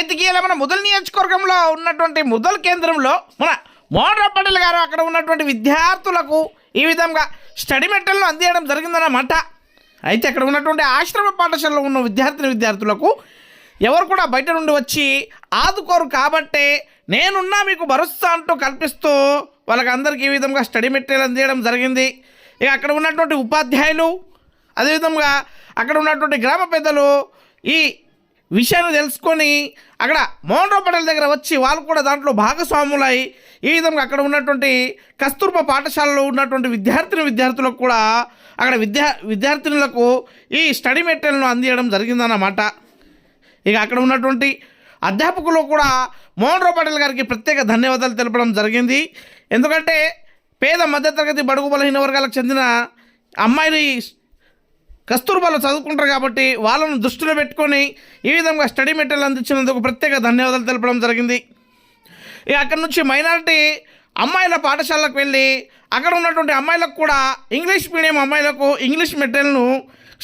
అయితే గీల మన ముదల్ నియోజకవర్గంలో ఉన్నటువంటి ముదల్ కేంద్రంలో మన మోహన్ పటేల్ గారు అక్కడ ఉన్నటువంటి విద్యార్థులకు ఈ విధంగా స్టడీ మెటీరియల్ను అందించడం జరిగిందన్నమాట అయితే అక్కడ ఉన్నటువంటి ఆశ్రమ పాఠశాలలో ఉన్న విద్యార్థిని విద్యార్థులకు ఎవరు కూడా బయట నుండి వచ్చి ఆదుకోరు కాబట్టే నేనున్నా మీకు భరోసా అంటూ కల్పిస్తూ వాళ్ళకి అందరికీ ఈ విధంగా స్టడీ మెటీరియల్ అందించడం జరిగింది. ఇక అక్కడ ఉన్నటువంటి ఉపాధ్యాయులు అదేవిధంగా అక్కడ ఉన్నటువంటి గ్రామ పెద్దలు ఈ విషయాన్ని తెలుసుకొని అక్కడ మోహన్ రావు పటేల్ దగ్గర వచ్చి వాళ్ళు కూడా దాంట్లో భాగస్వాములై ఈ విధంగా అక్కడ ఉన్నటువంటి కస్తూర్బా పాఠశాలలో ఉన్నటువంటి విద్యార్థిని విద్యార్థులకు కూడా అక్కడ విద్యా విద్యార్థినులకు ఈ స్టడీ మెటీరియల్ను అందించడం జరిగిందన్నమాట. ఇక అక్కడ ఉన్నటువంటి అధ్యాపకులు కూడా మోహన్ రావు పటేల్ గారికి ప్రత్యేక ధన్యవాదాలు తెలపడం జరిగింది. ఎందుకంటే పేద మధ్యతరగతి బడుగు బలహీన వర్గాలకు చెందిన అమ్మాయిని కస్తూర్బాలో చదువుకుంటారు కాబట్టి వాళ్ళను దృష్టిలో పెట్టుకొని ఈ విధంగా స్టడీ మెటీరియల్ అందించినందుకు ప్రత్యేక ధన్యవాదాలు తెలపడం జరిగింది. ఇక అక్కడి నుంచి మైనారిటీ అమ్మాయిల పాఠశాలకు వెళ్ళి అక్కడ ఉన్నటువంటి అమ్మాయిలకు కూడా ఇంగ్లీష్ మీడియం అమ్మాయిలకు ఇంగ్లీష్ మెటీరియల్ను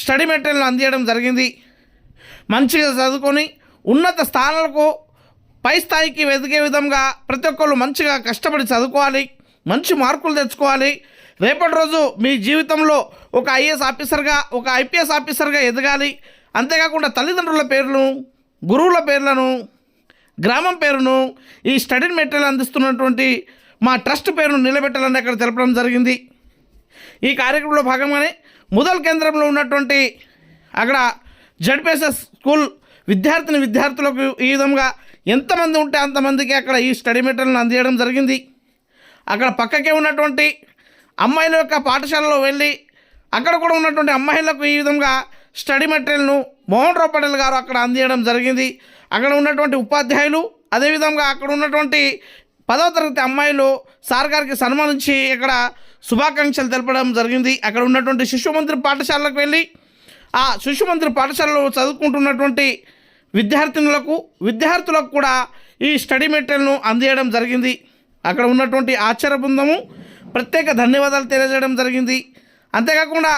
స్టడీ మెటీరియల్ను అందించడం జరిగింది. మంచిగా చదువుకొని ఉన్నత స్థానాలకు పై స్థాయికి ఎదిగే విధంగా ప్రతి ఒక్కళ్ళు మంచిగా కష్టపడి చదువుకోవాలి మంచి మార్కులు తెచ్చుకోవాలి రేపటి రోజు మీ జీవితంలో ఒక ఐఏఎస్ ఆఫీసర్గా ఒక ఐపీఎస్ ఆఫీసర్గా ఎదగాలి. అంతేకాకుండా తల్లిదండ్రుల పేర్లను గురువుల పేర్లను గ్రామం పేరును ఈ స్టడీ మెటీరియల్ అందిస్తున్నటువంటి మా ట్రస్ట్ పేరును నిలబెట్టాలని అక్కడ తెలపడం జరిగింది. ఈ కార్యక్రమంలో భాగంగానే ముదల్ కేంద్రంలో ఉన్నటువంటి అక్కడ జడ్పిఎస్ఎస్ స్కూల్ విద్యార్థిని విద్యార్థులకు ఈ విధంగా ఎంతమంది ఉంటే అంతమందికి అక్కడ ఈ స్టడీ మెటీరియల్ని అందించడం జరిగింది. అక్కడ పక్కకే ఉన్నటువంటి అమ్మాయిల యొక్క పాఠశాలలో వెళ్ళి అక్కడ కూడా ఉన్నటువంటి అమ్మాయిలకు ఈ విధంగా స్టడీ మెటీరియల్ను మోహన్ రావు పటేల్ గారు అక్కడ అందించడం జరిగింది. అక్కడ ఉన్నటువంటి ఉపాధ్యాయులు అదేవిధంగా అక్కడ ఉన్నటువంటి పదవ తరగతి అమ్మాయిలు సార్ గారికి సన్మానించి ఇక్కడ శుభాకాంక్షలు తెలపడం జరిగింది. అక్కడ ఉన్నటువంటి శిశు మందిర్ పాఠశాలకు వెళ్ళి ఆ శిశు మందిర్ పాఠశాలలో చదువుకుంటున్నటువంటి విద్యార్థినులకు విద్యార్థులకు కూడా ఈ స్టడీ మెటీరియల్ను అందించడం జరిగింది. అక్కడ ఉన్నటువంటి ఆచార బృందము ప్రత్యేక ధన్యవాదాలు తెలియజేయడం జరిగింది. అంతేకాకుండా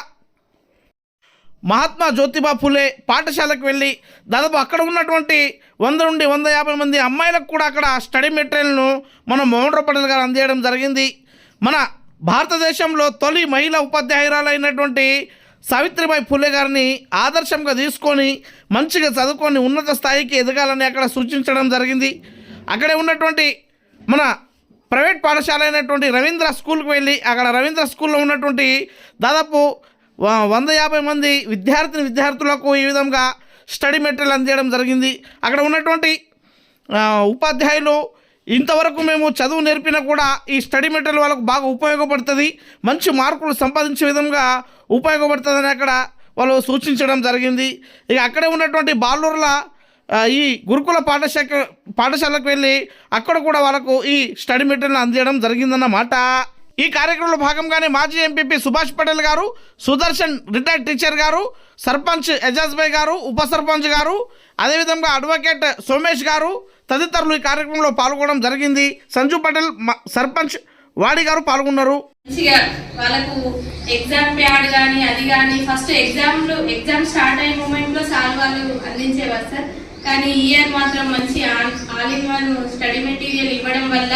మహాత్మా జ్యోతిబా ఫులే పాఠశాలకు వెళ్ళి దాదాపు అక్కడ ఉన్నటువంటి వంద నుండి వంద యాభై మంది అమ్మాయిలకు కూడా అక్కడ స్టడీ మెటీరియల్ను మన మోహన్ రావు పటేల్ గారు అందించడం జరిగింది. మన భారతదేశంలో తొలి మహిళా ఉపాధ్యాయురాలైనటువంటి సావిత్రిబాయి ఫులే గారిని ఆదర్శంగా తీసుకొని మంచిగా చదువుకొని ఉన్నత స్థాయికి ఎదగాలని అక్కడ సూచించడం జరిగింది. అక్కడే ఉన్నటువంటి మన ప్రైవేట్ పాఠశాల అయినటువంటి రవీంద్ర స్కూల్కి వెళ్ళి అక్కడ రవీంద్ర స్కూల్లో ఉన్నటువంటి దాదాపు వ- వంద యాభై మంది విద్యార్థిని విద్యార్థులకు ఈ విధంగా స్టడీ మెటీరియల్ అందించడం జరిగింది. అక్కడ ఉన్నటువంటి ఉపాధ్యాయులు ఇంతవరకు మేము చదువు నేర్పినా కూడా ఈ స్టడీ మెటీరియల్ వాళ్ళకు బాగా ఉపయోగపడుతుంది. మంచి మార్కులు సంపాదించే విధంగా ఉపయోగపడుతుందని అక్కడ వాళ్ళు సూచించడం జరిగింది. ఇక అక్కడే ఉన్నటువంటి బాలూర్ల ఈ గురుకుల పాఠశాల పాఠశాలకు వెళ్ళి అక్కడ కూడా వాళ్ళకు ఈ స్టడీ మెటీరియల్ అందించడం జరిగిందన్నమాట. ఈ కార్యక్రమంలో భాగంగానే మాజీ ఎంపీపీ సుభాష్ పటేల్ గారు సుదర్శన్ రిటైర్డ్ టీచర్ గారు సర్పంచ్ ఎజాజ్ భాయ్ గారు ఉప సర్పంచ్ గారు అదేవిధంగా అడ్వకేట్ సోమేష్ గారు తదితరులు ఈ కార్యక్రమంలో పాల్గొనడం జరిగింది. సంజు పటేల్ సర్పంచ్ వాడి గారు పాల్గొన్నారు. వాళ్ళకు ఎగ్జామ్ ప్యాడ్ కానీ అది కానీ ఫస్ట్ ఎగ్జామ్లు ఎగ్జామ్ స్టార్ట్ అయ్యే మూమెంట్లో సార్ వాళ్ళు అందించేవారు సార్. కానీ ఇయర్ మాత్రం మంచి all in one study material ఇవ్వడం వల్ల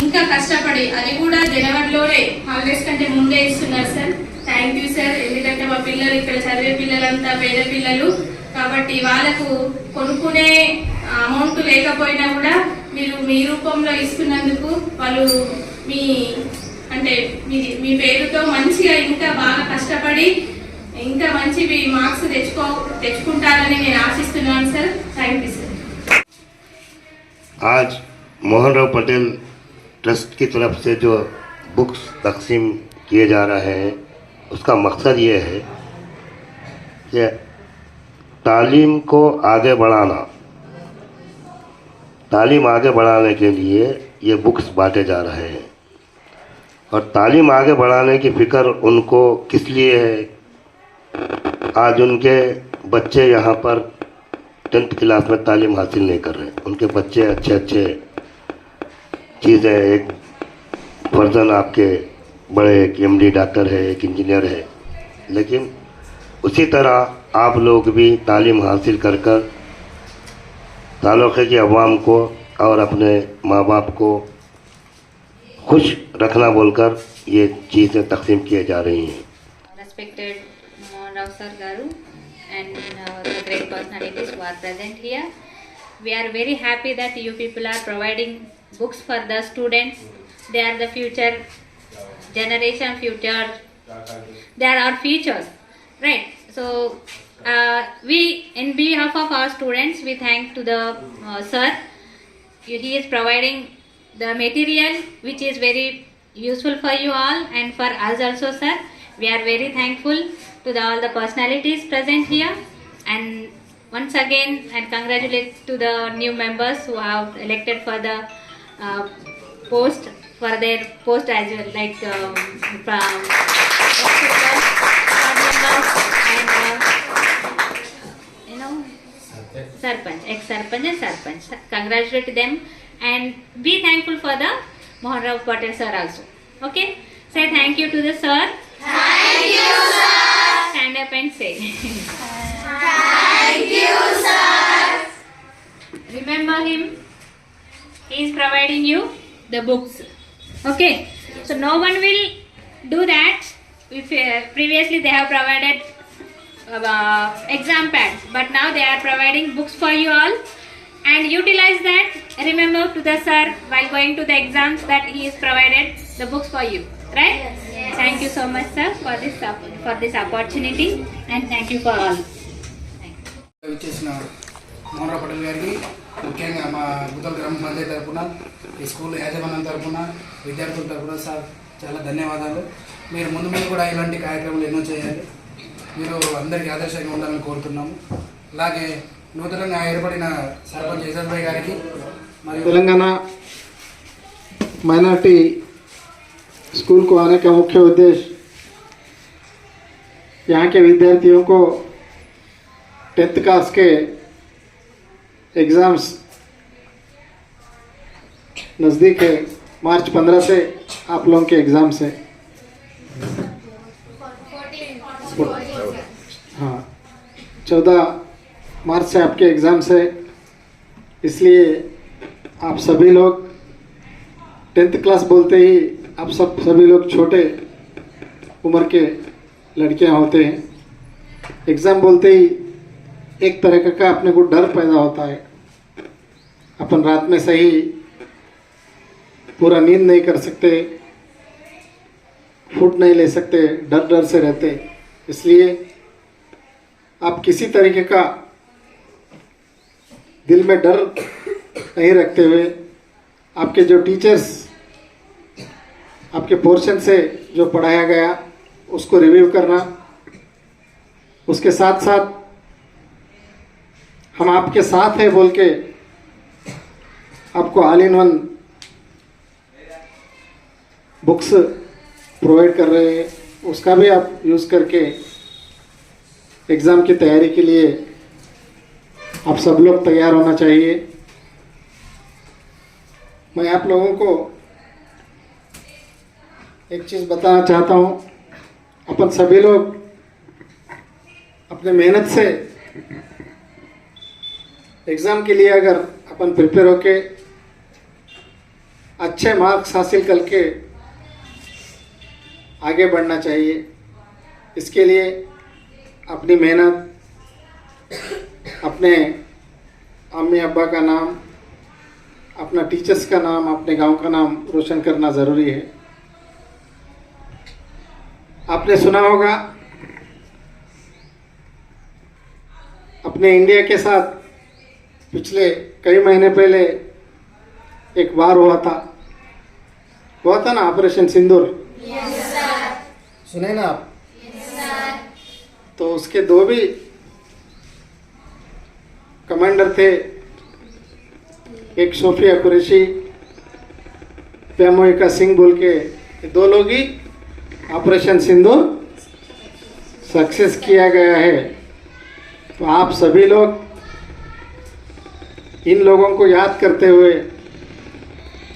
ఇంకా కష్టపడి అది కూడా జనవరిలోనే హాలిడేస్ కంటే ముందే ఇస్తున్నారు సార్ థ్యాంక్ యూ సార్ ఎందుకంటే మా పిల్లలు ఇక్కడ చదివే పిల్లలంతా పేద పిల్లలు. కాబట్టి వాళ్ళకు కొనుక్కునే అమౌంట్ లేకపోయినా కూడా మీరు మీ రూపంలో ఇస్తున్నందుకు వాళ్ళు మీ అంటే మీ మీ పేరుతో మంచిగా ఇంకా బాగా కష్టపడి ఇంకా మంచి మార్క్స్ తెచ్చుకో తెచ్చుకుంటారని నేను ఆశిస్తున్నాను సార్ థ్యాంక్ యూ సార్ आज मोहन राव पटेल ट्रस्ट की तरफ से जो बुक्स तकसीम किए जा रहे हैं उसका मकसद ये है कि तालीम को आगे बढ़ाना तालीम आगे बढ़ाने के लिए ये बुक्स बांटे जा रहे हैं और तालीम आगे बढ़ाने की फ़िक्र उनको किस लिए है आज उनके बच्चे यहाँ पर टेंथ क्लास में तालीम हासिल नहीं कर रहे उनके बच्चे अच्छे अच्छे चीज़ें, एक वर्जन आपके बड़े, एक एम डॉक्टर है, एक इंजीनियर है। लेकिन उसी तरह आप लोग भी तालीम हासिल कर कर तालुके की अवाम को और अपने माँ बाप को खुश रखना बोलकर ये चीज़ें तकसीम किए जा रही हैं। Rao sir Garu and uh, the great personalities who are present here. We are very happy that you people are providing books for the students. They are the future generation, future. They are our futures, right? So uh, we, in behalf of our students, we thank to the uh, sir. He is providing the material which is very useful for you all and for us also, sir. We are very thankful to the, all the personalities present here and once again and congratulate to the new members who have elected for the uh, post for their post as well like um, from and you know Sarpanch, ex-Sarpanch and Sarpanch. Congratulate them and be thankful for the Mohan Rao Patel sir also. Okay? Say thank you to the sir. Thank you, sir. Stand up and say. thank you, sir. Remember him. He is providing you the books. Okay? So no one will do that. If uh, previously they have provided uh, exam pads but now they are providing books for you all and utilize that remember to the sir while going to the exams that he is provided the books for you right thank thank you so much sir for this for this opportunity and thank you for all చేసిన మోహన్ పటేల్ గారికి ముఖ్యంగా మా బుద్ధల గ్రామ పంచాయతీ తరఫున ఈ school యాజమాన్యం తరఫున విద్యార్థుల తరఫున సార్ చాలా ధన్యవాదాలు. మీరు ముందు ముందు కూడా ఇలాంటి కార్యక్రమాలు ఎన్నో చేయాలి. మీరు అందరికీ ఆదర్శంగా ఉండాలని కోరుతున్నాము. అలాగే నూతనంగా ఏర్పడిన సర్పంచ్ యశాద్భాయ్ గారికి మరియు తెలంగాణ మైనార్టీ स्कूल को आने का मुख्य उद्देश्य यहाँ के विद्यार्थियों को टेंथ क्लास के एग्ज़ाम्स नज़दीक है। मार्च पंद्रह से आप लोगों के एग्ज़ाम्स है। हाँ। चौदह मार्च से आपके एग्ज़ाम्स है। इसलिए आप सभी लोग टेंथ क्लास बोलते ही आप सब, सभी लोग छोटे उम्र के लड़कियाँ होते हैं। एग्ज़ाम बोलते ही एक तरह का अपने को डर पैदा होता है। अपन रात में सही पूरा नींद नहीं कर सकते, फूट नहीं ले सकते, डर डर से रहते। इसलिए आप किसी तरीके का दिल में डर नहीं रखते हुए आपके जो टीचर्स आपके पोर्शन से जो पढ़ाया गया, उसको रिव्यू करना। उसके साथ साथ हम आपके साथ हैं बोल के आपको all in one books provide कर रहे हैं। उसका भी आप यूज़ करके एग्ज़ाम की तैयारी के लिए आप सब लोग तैयार होना चाहिए। मैं आप लोगों को एक चीज़ बताना चाहता हूँ। अपन सभी लोग अपने मेहनत से एग्ज़ाम के लिए अगर अपन प्रिपेयर होके अच्छे मार्क्स हासिल करके आगे बढ़ना चाहिए, इसके लिए अपनी मेहनत, अपने अम्मी अब्बा का नाम, अपना टीचर्स का नाम, अपने गाँव का नाम रोशन करना ज़रूरी है। आपने सुना होगा, अपने इंडिया के साथ पिछले कई महीने पहले एक वार हुआ था। हुआ था ना ऑपरेशन सिंदूर? सुने ना आप? तो उसके दो भी कमांडर थे, एक सोफिया कुरैशी प्यामोइका सिंह बोल के दो लोग ही ऑपरेशन सिंदूर सक्सेस किया गया है। तो आप सभी लोग इन लोगों को याद करते हुए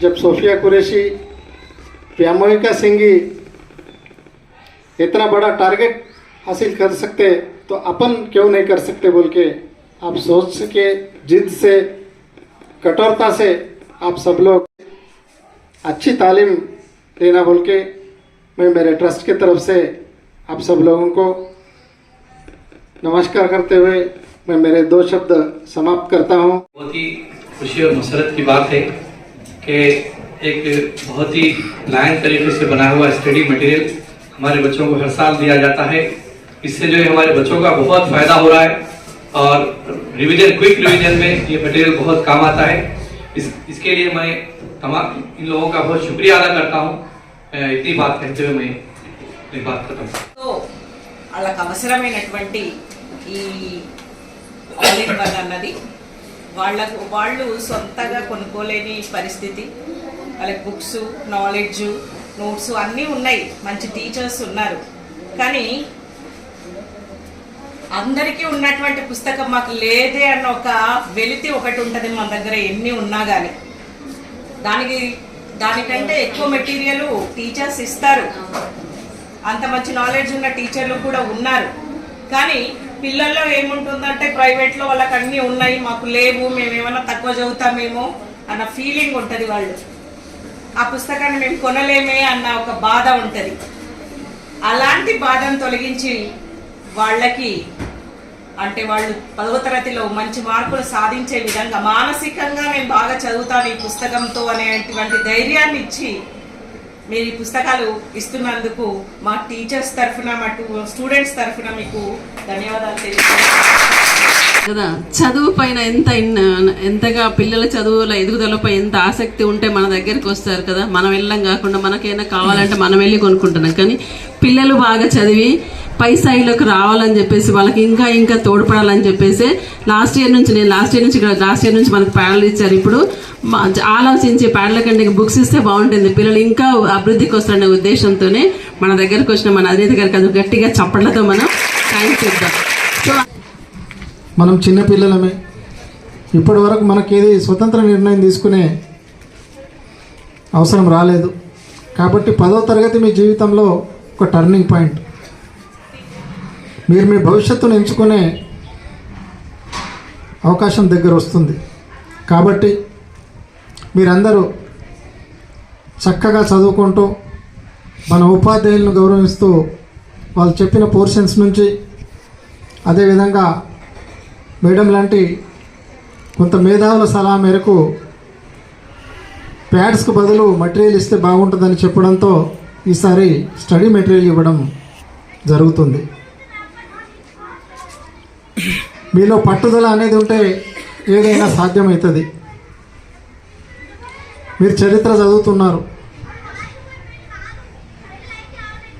जब सोफिया कुरैशी प्यामोइका सिंह ही इतना बड़ा टारगेट हासिल कर सकते तो अपन क्यों नहीं कर सकते बोल के आप सोच सके, जिद से, कठोरता से आप सब लोग अच्छी तालीम लेना बोल के मैं मेरे ट्रस्ट की तरफ़ से आप सब लोगों को नमस्कार करते हुए मैं मेरे दो शब्द समाप्त करता हूँ। बहुत ही खुशी और मसरत की बात है कि एक बहुत ही लायन तरीके से बना हुआ स्टडी मटेरियल हमारे बच्चों को हर साल दिया जाता है। इससे जो है हमारे बच्चों का बहुत फ़ायदा हो रहा है और रिवीजन, क्विक रिवीजन में ये मटेरियल बहुत काम आता है। इस, इसके लिए मैं तमाम इन लोगों का बहुत शुक्रिया अदा करता हूँ। इतनी बात कहते हुए मैं अपनी बात खत्म करता हूं। సో వాళ్ళకి అవసరమైనటువంటి ఈ ఆల్ ఇన్ వన్ అన్నది వాళ్ళకు వాళ్ళు సొంతగా కొనుక్కోలేని పరిస్థితి వాళ్ళకి బుక్స్ నాలెడ్జ్ నోట్స్ అన్నీ ఉన్నాయి మంచి టీచర్స్ ఉన్నారు కానీ అందరికీ ఉన్నటువంటి పుస్తకం మాకు లేదే అన్న ఒక వెలితి ఒకటి ఉంటుంది మన దగ్గర ఎన్ని ఉన్నా కానీ దానికి దానికంటే ఎక్కువ మెటీరియల్ టీచర్స్ ఇస్తారు. అంత మంచి నాలెడ్జ్ ఉన్న టీచర్లు కూడా ఉన్నారు. కానీ పిల్లల్లో ఏముంటుందంటే ప్రైవేట్లో వాళ్ళకి అన్నీ ఉన్నాయి మాకు లేవు మేమేమన్నా తక్కువ చదువుతామేమో అన్న ఫీలింగ్ ఉంటుంది వాళ్ళు. ఆ పుస్తకాన్ని మేము కొనలేమే అన్న ఒక బాధ ఉంటుంది. అలాంటి బాధను తొలగించి వాళ్ళకి అంటే వాళ్ళు పదవ తరగతిలో మంచి మార్కులు సాధించే విధంగా మానసికంగా నేను బాగా చదువుతాను ఈ పుస్తకంతో అనేటువంటి ధైర్యాన్ని ఇచ్చి మీరు ఈ పుస్తకాలు ఇస్తున్నందుకు మా టీచర్స్ తరఫున మా స్టూడెంట్స్ తరఫున మీకు ధన్యవాదాలు తెలియజేస్తున్నాను. కదా చదువు పైన ఎంత ఎంతగా పిల్లల చదువుల ఎదుగుదలపై ఎంత ఆసక్తి ఉంటే మన దగ్గరికి వస్తారు కదా మనం వెళ్ళడం కాకుండా మనకేమైనా కావాలంటే మనం వెళ్ళి కొనుక్కుంటున్నాం. కానీ పిల్లలు బాగా చదివి పై స్థాయిలోకి రావాలని చెప్పేసి వాళ్ళకి ఇంకా ఇంకా తోడ్పడాలని చెప్పేసి లాస్ట్ ఇయర్ నుంచి నేను లాస్ట్ ఇయర్ నుంచి లాస్ట్ ఇయర్ నుంచి మనకు ప్యాడలు ఇచ్చారు. ఇప్పుడు మా- ఆలోచించి ప్యాడల కంటే బుక్స్ ఇస్తే బాగుంటుంది. పిల్లలు ఇంకా అభివృద్ధికి వస్తారనే ఉద్దేశంతోనే మన దగ్గరకు వచ్చిన మన అధినేత గారికి అది గట్టిగా చప్పట్లతో మనం థ్యాంక్స్ ఇద్దాం సో మనం చిన్నపిల్లలమే ఇప్పటి వరకు మనకేది స్వతంత్ర నిర్ణయం తీసుకునే అవసరం రాలేదు. కాబట్టి పదో తరగతి మీ జీవితంలో ఒక టర్నింగ్ పాయింట్ మీరు మీ భవిష్యత్తును ఎంచుకునే అవకాశం దగ్గర వస్తుంది. కాబట్టి మీరందరూ చక్కగా చదువుకుంటూ మన ఉపాధ్యాయులను గౌరవిస్తూ వాళ్ళు చెప్పిన పోర్షన్స్ నుంచి అదేవిధంగా మేడం లాంటి కొంత మేధావుల సలహా మేరకు ప్యాడ్స్కు బదులు మటీరియల్ ఇస్తే బాగుంటుందని చెప్పడంతో ఈసారి స్టడీ మెటీరియల్ ఇవ్వడం జరుగుతుంది. మీలో పట్టుదల అనేది ఉంటే ఏదైనా సాధ్యమవుతుంది మీరు చరిత్ర చదువుతున్నారు.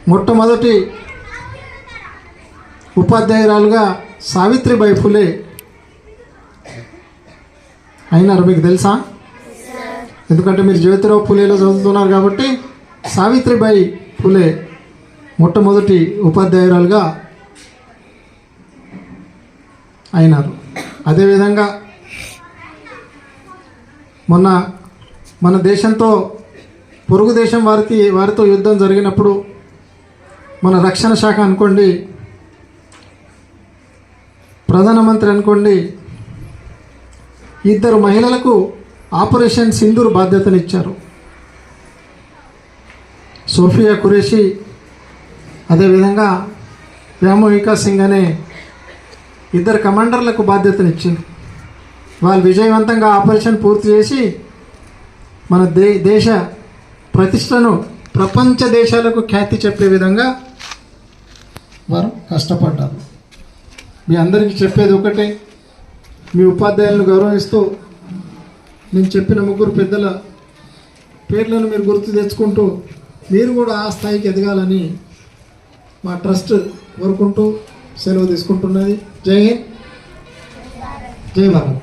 మొట్టమొదటి ఉపాధ్యాయురాలుగా సావిత్రిబాయి ఫులే అయినారు మీకు తెలుసా? ఎందుకంటే మీరు జ్యోతిరావు ఫులేలో చదువుతున్నారు కాబట్టి సావిత్రిబాయి ఫులే మొట్టమొదటి ఉపాధ్యాయురాలుగా అయినారు. అదేవిధంగా మొన్న మన దేశంతో పొరుగు దేశం వారికి వారితో యుద్ధం జరిగినప్పుడు మన రక్షణ శాఖ అనుకోండి ప్రధానమంత్రి అనుకోండి ఇద్దరు మహిళలకు ఆపరేషన్ సింధూర్ బాధ్యతనిచ్చారు. సోఫియా ఖురేషి అదేవిధంగా వ్యామోహికా సింగ్ అనే ఇద్దరు కమాండర్లకు బాధ్యతనిచ్చింది. వాళ్ళు విజయవంతంగా ఆపరేషన్ పూర్తి చేసి మన దే దేశ ప్రతిష్టను ప్రపంచ దేశాలకు ఖ్యాతి చెప్పే విధంగా వారు కష్టపడ్డారు. మీ అందరికీ చెప్పేది ఒకటే మీ ఉపాధ్యాయులను గౌరవిస్తూ నేను చెప్పిన ముగ్గురు పెద్దల పేర్లను మీరు గుర్తు తెచ్చుకుంటూ మీరు కూడా ఆ స్థాయికి ఎదగాలని మా ట్రస్ట్ కోరుకుంటూ సెలవు తీసుకుంటున్నది. జై హింద్. జై భారత్.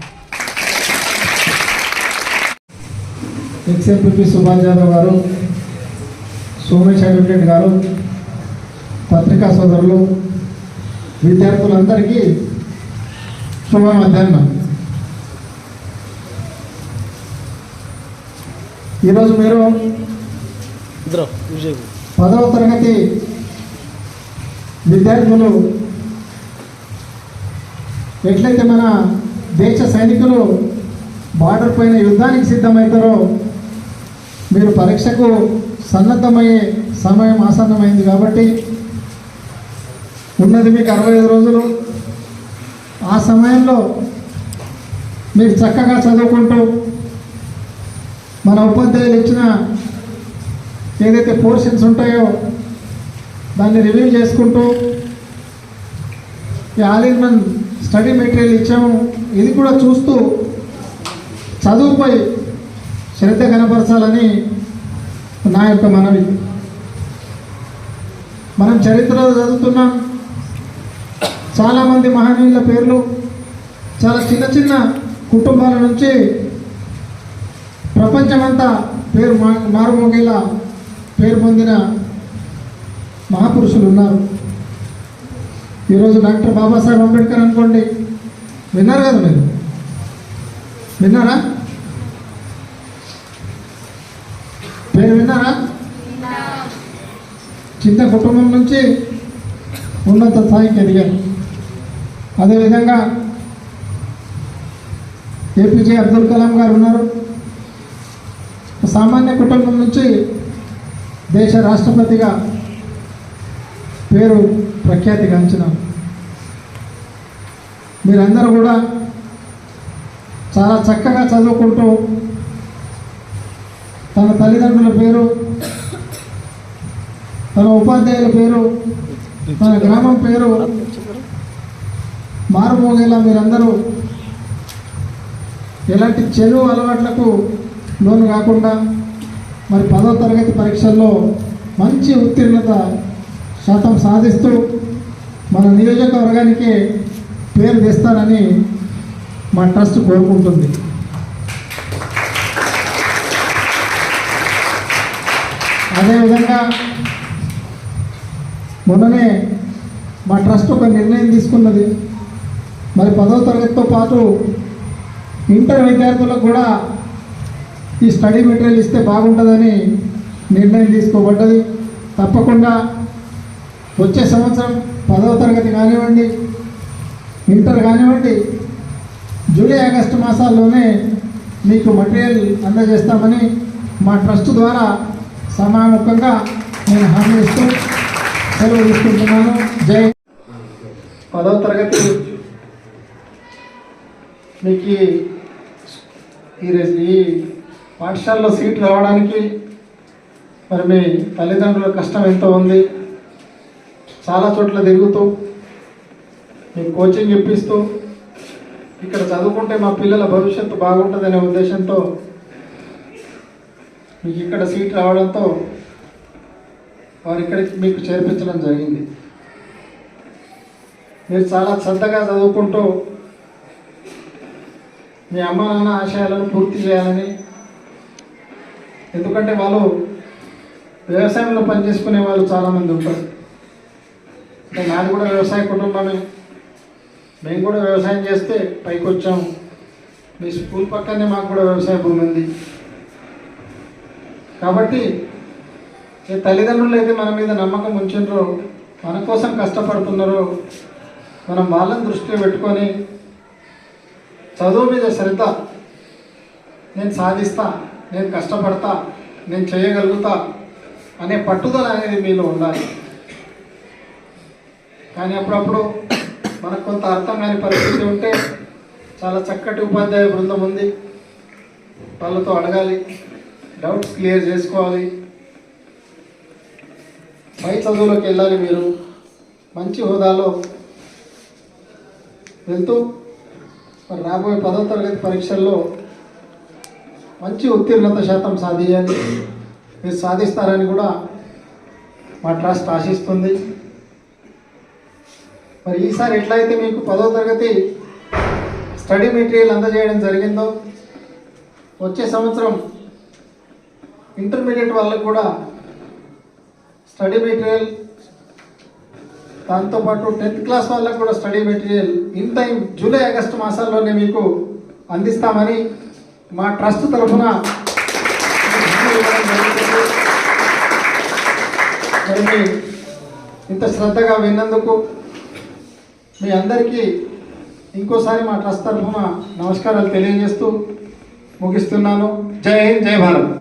ఎక్స్ఎంపీ సుభాష్ యాదవ్ గారు సోమేష్ అడ్వకేట్ గారు పత్రికా సోదరులు విద్యార్థులందరికీ శుభ మధ్యాహ్నం ఈరోజు మీరు పదవ తరగతి విద్యార్థులు ఎట్లయితే మన దేశ సైనికులు బార్డర్ పైన యుద్ధానికి సిద్ధమవుతారో మీరు పరీక్షకు సన్నద్ధమయ్యే సమయం ఆసన్నమైంది కాబట్టి ఉన్నది మీకు అరవై ఐదు రోజులు. ఆ సమయంలో మీరు చక్కగా చదువుకుంటూ మన ఉపాధ్యాయులు ఇచ్చిన ఏదైతే పోర్షన్స్ ఉంటాయో దాన్ని రివ్యూ చేసుకుంటూ ఈ ఆల్ స్టడీ మెటీరియల్ ఇచ్చాము. ఇది కూడా చూస్తూ చదువుపై శ్రద్ధ కనపరచాలని నా యొక్క మనవి. మనం చరిత్రలో చదువుతున్నాం చాలామంది మహనీయుల పేర్లు చాలా చిన్న చిన్న కుటుంబాల నుంచి ప్రపంచమంతా పేరు మా మారుమోగేలా పేరు పొందిన మహాపురుషులు ఉన్నారు. ఈరోజు డాక్టర్ బాబాసాహెబ్ అంబేద్కర్ అనుకోండి విన్నారు కదా మీరు? విన్నారా? పేరు విన్నారా? చిన్న కుటుంబం నుంచి ఉన్నత స్థాయికి ఎదిగారు. అదేవిధంగా ఏపీజే అబ్దుల్ కలాం గారు ఉన్నారు. సామాన్య కుటుంబం నుంచి దేశ రాష్ట్రపతిగా పేరు ప్రఖ్యాతిగాంచిన మీరందరూ కూడా చాలా చక్కగా చదువుకుంటూ తన తల్లిదండ్రుల పేరు తన ఉపాధ్యాయుల పేరు తన గ్రామం పేరు మారుమోగేలా మీరందరూ ఎలాంటి చెడు అలవాట్లకు లోను కాకుండా మరి పదో తరగతి పరీక్షల్లో మంచి ఉత్తీర్ణత శాతం సాధిస్తూ మన నియోజకవర్గానికి పేరు తెస్తానని మా ట్రస్ట్ కోరుకుంటుంది. అదేవిధంగా మొన్ననే మా ట్రస్ట్ ఒక నిర్ణయం తీసుకున్నది. మరి పదవ తరగతితో పాటు ఇంటర్ విద్యార్థులకు కూడా ఈ స్టడీ మెటీరియల్ ఇస్తే బాగుంటుందని నిర్ణయం తీసుకోబడ్డది. తప్పకుండా వచ్చే సంవత్సరం పదవ తరగతి కానివ్వండి ఇంటర్ కానివ్వండి జూలై ఆగస్టు మాసాల్లోనే మీకు మటీరియల్ అందజేస్తామని మా ట్రస్ట్ ద్వారా సమాముఖంగా నేను హామీ ఇస్తూ సెలవు తీసుకుంటున్నాను. జై పదవ తరగతి మీకు ఈ- ఈ పాఠశాలలో సీట్ రావడానికి మరి మీ తల్లిదండ్రుల కష్టం ఎంతో ఉంది. చాలా చోట్ల తిరుగుతూ మీకు కోచింగ్ ఇప్పిస్తూ ఇక్కడ చదువుకుంటే మా పిల్లల భవిష్యత్తు బాగుంటుందనే ఉద్దేశంతో మీకు ఇక్కడ సీట్ రావడంతో వారు ఇక్కడికి మీకు చేర్పించడం జరిగింది. మీరు చాలా శ్రద్ధగా చదువుకుంటూ మీ అమ్మ నాన్న ఆశయాలను పూర్తి చేయాలని ఎందుకంటే వాళ్ళు వ్యవసాయంలో పనిచేసుకునే వాళ్ళు చాలామంది ఉంటారు. అంటే నాది కూడా వ్యవసాయ కుటుంబమే. మేము కూడా వ్యవసాయం చేస్తే పైకి వచ్చాము మీ స్కూల్ పక్కనే మాకు కూడా వ్యవసాయ భూమి ఉంది. కాబట్టి ఏ తల్లిదండ్రులు అయితే మన మీద నమ్మకం ఉంచిండ్రో మన కోసం కష్టపడుతున్నారో మనం వాళ్ళని దృష్టిలో పెట్టుకొని చదువు మీద శ్రద్ధ. నేను సాధిస్తా నేను కష్టపడతా నేను చేయగలుగుతా అనే పట్టుదల అనేది మీలో ఉండాలి. కానీ అప్పుడప్పుడు మనకు కొంత అర్థం కాని పరిస్థితి ఉంటే చాలా చక్కటి ఉపాధ్యాయ బృందం ఉంది. వాళ్ళతో అడగాలి డౌట్స్ క్లియర్ చేసుకోవాలి. పై చదువులోకి వెళ్ళాలి మీరు. మంచి హోదాలో వెళ్తూ మరి రాబోయే పదో తరగతి పరీక్షల్లో మంచి ఉత్తీర్ణత శాతం సాధించాలి మీరు సాధిస్తారని కూడా మా ట్రస్ట్ ఆశిస్తుంది. మరి ఈసారి ఎట్లయితే మీకు పదో తరగతి స్టడీ మెటీరియల్ అందజేయడం జరిగిందో వచ్చే సంవత్సరం ఇంటర్మీడియట్ వాళ్ళకు కూడా స్టడీ మెటీరియల్ దాంతోపాటు టెన్త్ క్లాస్ వాళ్ళకు కూడా study material in time July August మాసాల్లోనే మీకు అందిస్తామని మా ట్రస్ట్ తరఫున ఇంత శ్రద్ధగా విన్నందుకు మీ అందరికీ ఇంకోసారి మా ట్రస్ట్ తరఫున నమస్కారాలు తెలియజేస్తూ ముగిస్తున్నాను. జై హింద్ జై భారత్.